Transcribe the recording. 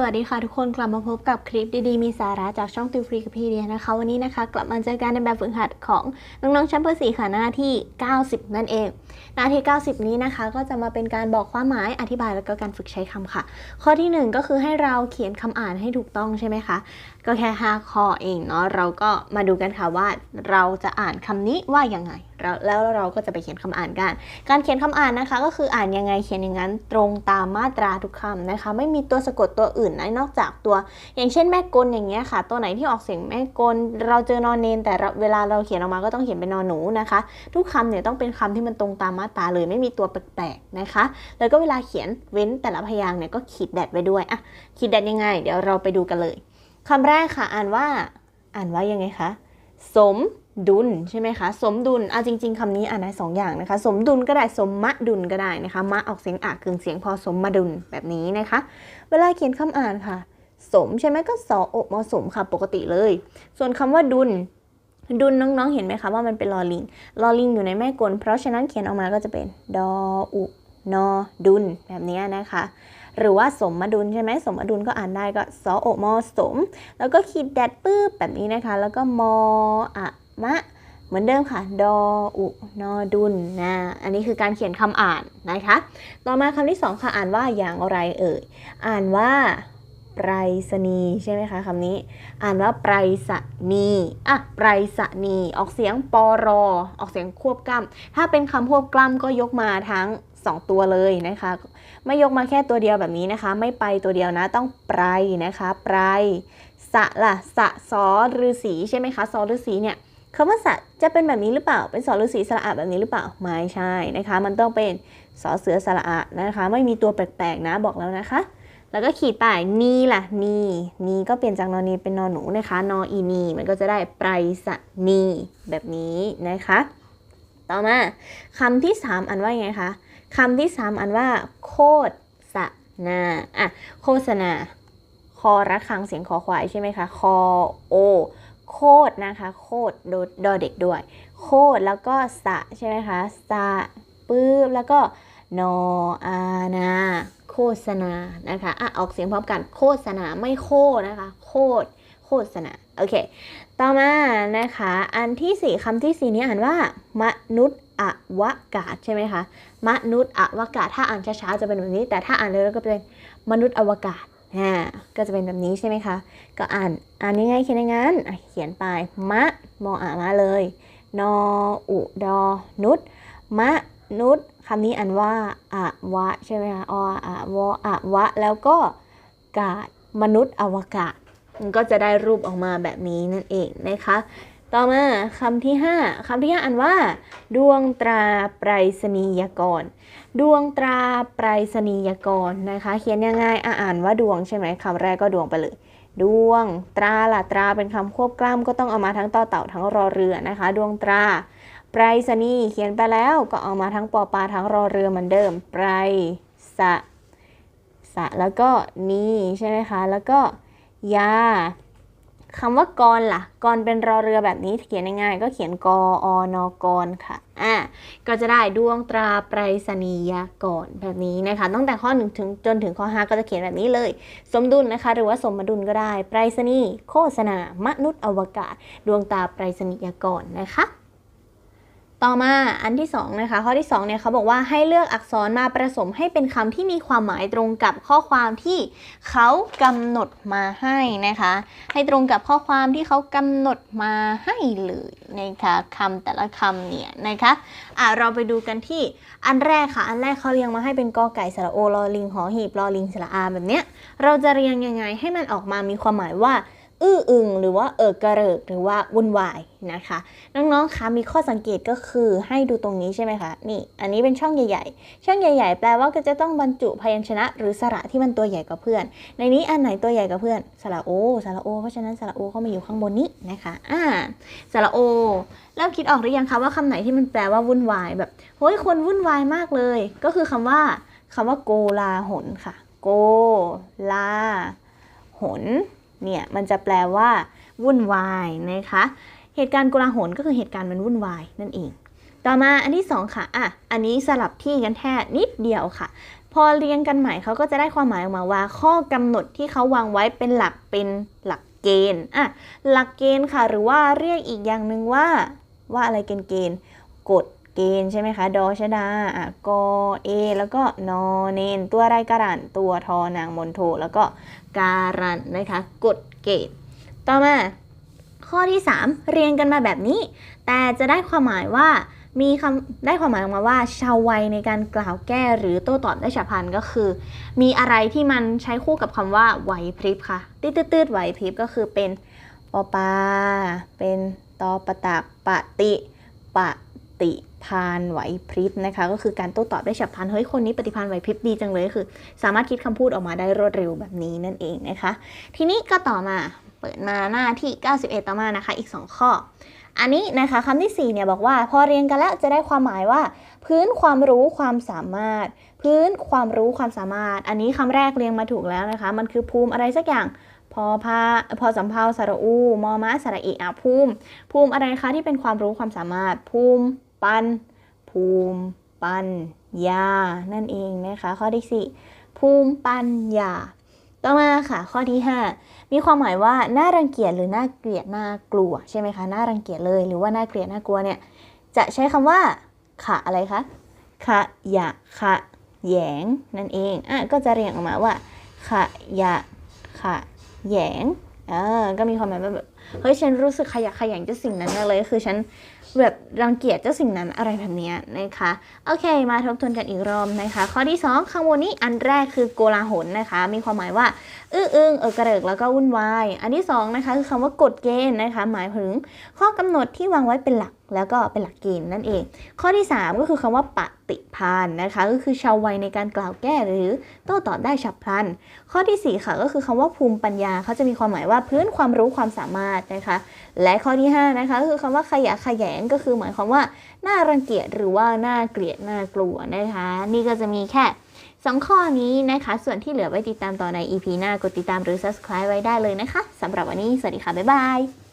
สวัสดีค่ะทุกคนกลับมาพบกับคลิปดีๆ มีสาระจากช่องติวฟรีกับพี่เดียนะคะ วันนี้นะคะกลับมาเจอกันในแบบฝึกหัดของน้องๆชั้นป .4 ค่ะหน้าที่ 90 นั่นเอง หน้าที่ 90 นี้นะคะ ก็จะมาเป็นการบอกความหมายอธิบายแล้วก็การฝึกใช้คำค่ะ ข้อที่ 1 ก็คือให้เราเขียนคำอ่านให้ถูกต้องใช่ไหมคะ ก็แค่ 5 ข้อเองเนาะเราก็มาดูกันค่ะว่าเราจะอ่านคำนี้ว่ายังไงแล้วแล้วเราก็จะไปเขียนคำอ่านกัน การเขียนคำอ่านนะคะ ก็คืออ่านยังไงเขียนอย่างนั้นตรงตามมาตราทุกคำนะคะ ไม่มีตัวสะกดตัวอื่นนะนอกจากตัว อย่างเช่นแม่กลอย่างเงี้ยค่ะ ตัวไหนที่ออกเสียงแม่กล เราเจอนอนเนนแต่เวลาเราเขียนออกมาก็ต้องเขียนเป็นนอนหนูนะคะ ทุกคำเนี่ยต้องเป็นคำที่มันตรงตามมาตราเลยไม่มีตัวแปลกๆนะคะ แล้วก็เวลาเขียนเว้นแต่ละพยางค์เนี่ยก็ขีดแดดไว้ด้วยอะขีดแดดยังไง เดี๋ยวเราไปดูกันเลยคำแรกค่ะอ่านว่า อ่านว่ายังไงคะสม ดุลใช่ไหมคะ สมดุลอะจริง ๆคำนี้อ่านได้สองอย่างนะคะ สมดุลก็ได้สมมะดุลก็ได้นะคะ มะออกเสียงอะกึ่งเสียงพอสมมาดุลแบบนี้นะคะ เวลาเขียนคำอ่านค่ะ สมใช่ไหมก็สออกมสมค่ะปกติเลย ส่วนคำว่าดุลดุลน้องๆ เห็นไหมคะว่ามันเป็นลอลิง ลอลิงอยู่ในแม่กล เพราะฉะนั้นเขียนออกมาก็จะเป็นดออุนอดุลแบบนี้นะคะ หรือว่าสมมาดุลใช่ไหมสมมาดุลก็อ่านได้ก็สออมสม แล้วก็ขีดแดดปื้บแบบนี้นะคะ แล้วก็มออะ มะ เหมือนเดิมค่ะ ดออุนอดุลนะ อันนี้คือการเขียนคำอ่านนะคะ ต่อมาคำที่สองค่ะ อ่านว่าอย่างไรเอ่ย อ่านว่าไปรษณีย์ใช่ไหมคะคำนี้ อ่านว่าไปรษณีย์อะไปรษณีย์ออกเสียงปอรอ ออกเสียงควบกล้ำถ้าเป็นคำควบกล้ำก็ยกมาทั้งสองตัวเลยนะคะ ไม่ยกมาแค่ตัวเดียวแบบนี้นะคะ ไม่ไปตัวเดียวนะต้องไปรนะคะ ไปรสะล่ะสะสอฤาษีใช่ไหมคะสอฤาษีเนี่ย คำว่าสะจะเป็นแบบนี้หรือเปล่า เป็นสอฤาษีสระอะแบบนี้หรือเปล่า ไม่ใช่นะคะ มันต้องเป็นสอเสือสระอะนะคะ ไม่มีตัวแปลกๆนะบอกแล้วนะคะ แล้วก็ขีดไปนีล่ะนีนีก็เปลี่ยนจากนอนนีเป็นนอนหนูนะคะ นออีนีมันก็จะได้ไปรษณีแบบนี้นะคะ ต่อมาคำที่ 3 อันว่าไงคะคำที่ 3 อันว่า โคตรสนาอะโฆษณาคอระคังเสียงคอควายใช่ไหมคะ คอโอ โคตรนะคะ โคตรโดดอเด็กด้วย โคตรแล้วก็สะใช่ไหมคะสะปื๊บแล้วก็นออานาโฆษณานะคะอะออกเสียงพร้อมกันโฆษณาไม่โคนะคะ โคตรโฆษณาโอเค ต่อมานะคะ อันที่สี่คำที่สี่นี้อ่านว่ามนุษย์อวกาศใช่ไหมคะมนุษย์อวกาศถ้าอ่านช้าๆจะเป็นแบบนี้ แต่ถ้าอ่านเร็วก็เป็นมนุษย์อวกาศ อ่าก็จะเป็นแบบนี้ใช่ไหมคะ ก็อ่านอ่านยังไงเขียนอย่างนั้นเขียนไป มะมออ่ามาเลย นออุดอนุษย์มะนุษย์คำนี้อ่านว่าอวะใช่ไหมคะออะวออะวะ แล้วก็กาศมนุษย์อวกาศมันก็จะได้รูปออกมาแบบนี้นั่นเองนะคะ ต่อมาคำที่ 5คำที่5อันว่า ดวงตราไปรษณียกร ดวงตราไปรษณียกรนะคะ เขียนยังไงอะอ่านว่าดวงใช่ไหมคำแรกก็ดวงไปเลย ดวงตราละตราเป็นคำควบกล้ำก็ต้องเอามาทั้งต่อเต่าทั้งรอเรือนะคะ ดวงตราไปรษณีย์เขียนไปแล้วก็เอามาทั้งปอปลาทั้งรอเรือเหมือนเดิมไปรษะสะแล้วก็นีใช่ไหมคะ แล้วก็ยา คำว่ากรล่ะกรเป็นรอเรือแบบนี้เขียนง่ายๆก็เขียนกออนกรค่ะอ่าก็จะได้ดวงตราไปรษณียกรแบบนี้นะคะ ตั้งแต่ข้อ1ถึงจนถึงข้อ 5 ก็จะเขียนแบบนี้เลย สมดุลนะคะ หรือว่าสมดุลก็ได้ไปรษณีย์โฆษณา มนุษย์อวกาศ ดวงตาไปรษณียกรนะคะ ต่อมาอันที่2นะคะข้อที่2เนี่ยเขาบอกว่าให้เลือกอักษรมาผสมให้เป็นคำที่มีความหมายตรงกับข้อความที่เขากำหนดมาให้นะคะ ให้ตรงกับข้อความที่เขากำหนดมาให้เลยนะคะคำแต่ละคำเนี่ยนะคะอะเราไปดูกันที่อันแรกค่ะ อันแรกเขาเรียงมาให้เป็นกอไก่สระโอลอลิงหอหีบลอลิงสระอาแบบเนี้ยเราจะเรียงยังไงให้มันออกมามีความหมายว่า อื้ออึงหรือว่าเอิกกระเริกหรือว่าวุ่นวายนะคะ น้องๆคะมีข้อสังเกตก็คือให้ดูตรงนี้ใช่ไหมคะนี่ อันนี้เป็นช่องใหญ่ๆ ช่องใหญ่ๆ แปลว่าก็จะต้องบรรจุพยัญชนะ หรือสระที่มันตัวใหญ่กว่าเพื่อน ในนี้อันไหนตัวใหญ่กว่าเพื่อนสระโอสระโอเพราะฉะนั้นสระโอเข้ามาอยู่ข้างบนนี้นะคะอ่าสระโอแล้วคิดออกหรือยังคะว่าคำไหนที่มันแปลว่าวุ่นวายแบบเฮ้ยคนวุ่นวายมากเลย ก็คือคำว่าคำว่าโกลาหลค่ะ โกลาหล เนี่ยมันจะแปลว่าวุ่นวายนะคะเหตุการณ์โกลาหลก็คือเหตุการณ์มันวุ่นวายนั่นเอง ต่อมาอันที่สองค่ะอะอันนี้สลับที่กันแค่นิดเดียวค่ะ พอเรียงกันใหม่เขาก็จะได้ความหมายออกมาว่า ข้อกำหนดที่เขาวางไว้เป็นหลักเป็นหลักเกณฑ์อะหลักเกณฑ์ค่ะ หรือว่าเรียกอีกอย่างหนึ่งว่าว่าอะไรเกณฑ์เกณฑ์กฎ เกณฑ์ใช่ไหมคะ ดอชดาอะกอเอ แล้วก็นอเนน ตัวไรการันตัวทอนางมนโท แล้วก็การันนะคะกฎเกณฑ์ต่อมา ข้อที่ 3 เรียงกันมาแบบนี้ แต่จะได้ความหมายว่ามีคำได้ความหมายออกมาว่าชาววัยในการกล่าวแก้หรือโต้ตอบได้ฉับพลันก็คือ มีอะไรที่มันใช้คู่กับคำว่าไหวพริบค่ะตืดตืดไหวพริบก็คือเป็นปอปา เป็นตอปะตักปะติ ปะติ พานไหวพริบนะคะ ก็คือการโต้ตอบได้ฉับพลันเฮ้ยคนนี้ปฏิพานไหวพริบดีจังเลยคือ สามารถคิดคำพูดออกมาได้รวดเร็วแบบนี้นั่นเองนะคะ ทีนี้ก็ต่อมาเปิดมาหน้าที่ 91 ต่อมานะคะ อีก 2 ข้อ อันนี้นะคะคำที่ 4 เนี่ยบอกว่า พอเรียนกันแล้วจะได้ความหมายว่า พื้นความรู้ความสามารถ พื้นความรู้ความสามารถ อันนี้คำแรกเรียงมาถูกแล้วนะคะ มันคือภูมิอะไรสักอย่างพอพาพอสำเพาสระอู มอม้าสระอีอะภูมิ ภูมิอะไรคะที่เป็นความรู้ความสามารถภูมิ ปัน ภูมิปัญญา นั่นเองนะคะ ข้อที่ 4 ภูมิปัญญา ต่อมาค่ะ ข้อที่ 5 มีความหมายว่าน่ารังเกียจหรือน่าเกลียดน่ากลัวใช่ไหมคะน่ารังเกียจเลยหรือว่าน่าเกลียดน่ากลัวเนี่ยจะใช้คำว่าขะอะไรคะขะยะขะแยงนั่นเองอะก็จะเรียงออกมาว่าขะยะขะแยงเออก็มีความหมายแบบเฮ้ยฉันรู้สึกขยะแขยงจ้าสิ่งนั้นเลยคือฉัน แบบรังเกียจเจ้าสิ่งนั้นอะไรแบบนี้นะคะโอเค มาทบทวนกันอีกรอบนะคะ ข้อที่ 2ข้างบนนี้อันแรกคือโกลาหลนะคะ มีความหมายว่าอื้ออึงเออกระเริกแล้วก็วุ่นวาย อันที่สองนะคะคือคำว่ากฎเกณฑ์นะคะ หมายถึงข้อกำหนดที่วางไว้เป็นหลักแล้วก็เป็นหลักเกณฑ์นั่นเอง ข้อที่ 3 ก็คือคำว่าปฏิพานนะคะ ก็คือชาววัยในการกล่าวแก้หรือโต้ตอบได้ฉับพลัน ข้อทีสี่4 ค่ะก็คือคำว่าภูมิปัญญาเขาจะมีความหมายว่าพื้นความรู้ความสามารถนะคะ และข้อที่5นะคะก็คือคำว่าขยะขยงก็คือหมายความว่าน่ารังเกียจหรือว่าน่าเกลียดน่ากลัวนะคะ นี่ก็จะมีแค่สองข้อนี้นะคะ ส่วนที่เหลือไว้ติดตามต่อใน EP หน้ากดติดตามหรือ subscribe ไว้ได้เลยนะคะสำหรับวันนี้ สวัสดีค่ะ บ๊ายบาย